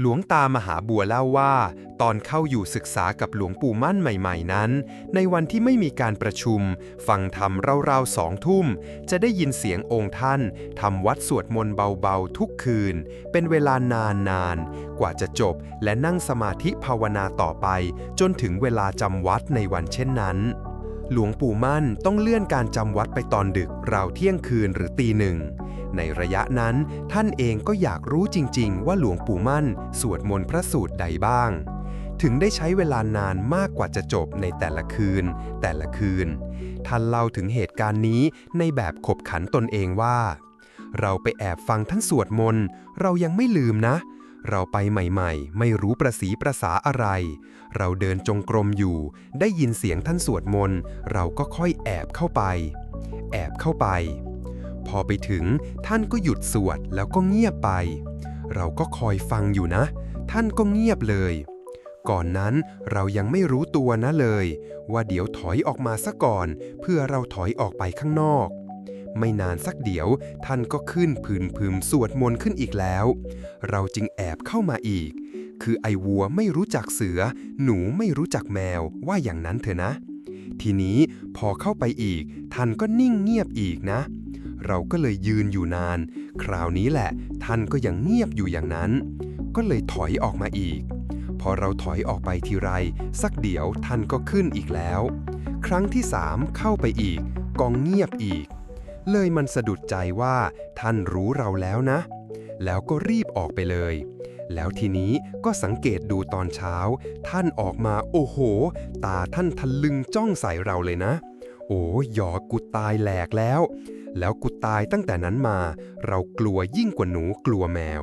หลวงตามหาบัวเล่าว่า ตอนเข้าอยู่ศึกษากับหลวงปู่มั่นใหม่ ๆ นั้น ในวันที่ไม่มีการประชุม ฟังธรรมราวๆสองทุ่ม จะได้ยินเสียงองค์ท่านทำวัดสวดมนต์เบาๆ ทุกคืน เป็นเวลานานๆ กว่าจะจบและนั่งสมาธิภาวนาต่อไป จนถึงเวลาจำวัดในวันเช่นนั้น หลวงปู่มั่นต้องเลื่อนการจำวัดไปตอนดึกราวเที่ยงคืนหรือตีหนึ่ง ในระยะนั้นท่านเองก็อยากรู้จริง ๆ ว่าหลวงปู่มั่นสวดมนต์พระสูตรใดบ้าง ถึงได้ใช้เวลานานมากกว่าจะจบในแต่ละคืน แต่ละคืน ท่านเล่าถึงเหตุการณ์นี้ในแบบขบขันตนเองว่า เราไปแอบฟังท่านสวดมนต์เรายังไม่ลืมนะ เราไปใหม่ๆ ไม่รู้ประสีประสาอะไร เราเดินจงกรมอยู่ ได้ยินเสียงท่านสวดมนต์ เราก็ค่อยแอบเข้าไป แอบเข้าไป พอไปถึงท่านก็หยุดสวดแล้วก็เงียบไป เราก็คอยฟังอยู่นะ ท่านก็เงียบเลย ก่อนนั้นเรายังไม่รู้ตัวนะเลย ว่าเดี๋ยวถอยออกมาซะก่อน เพื่อเราถอยออกไปข้างนอก ไม่นานสักเดี๋ยว ท่านก็ขึ้นพึมพึมสวดมนต์ขึ้นอีกแล้ว เราจึงแอบเข้ามาอีก คือไอวัวไม่รู้จักเสือ หนูไม่รู้จักแมวว่าอย่างนั้นเถอะนะ ทีนี้พอเข้าไปอีก ท่านก็นิ่งเงียบอีกนะ เราก็เลยยืนอยู่นาน คราวนี้แหละ ท่านก็ยังเงียบอยู่อย่างนั้น ก็เลยถอยออกมาอีก พอเราถอยออกไปทีไร สักเดี๋ยวท่านก็ขึ้นอีกแล้ว ครั้งที่สามเข้าไปอีกกองเงียบอีก เลยมันสะดุดใจว่าท่านรู้เราแล้วนะ แล้วก็รีบออกไปเลย แล้วทีนี้ก็สังเกตดูตอนเช้า ท่านออกมาโอ้โห ตาท่านทะลึงจ้องใส่เราเลยนะ โอ้หยอกูตายแหลกแล้ว แล้วกูตายตั้งแต่นั้นมา เรากลัวยิ่งกว่าหนูกลัวแมว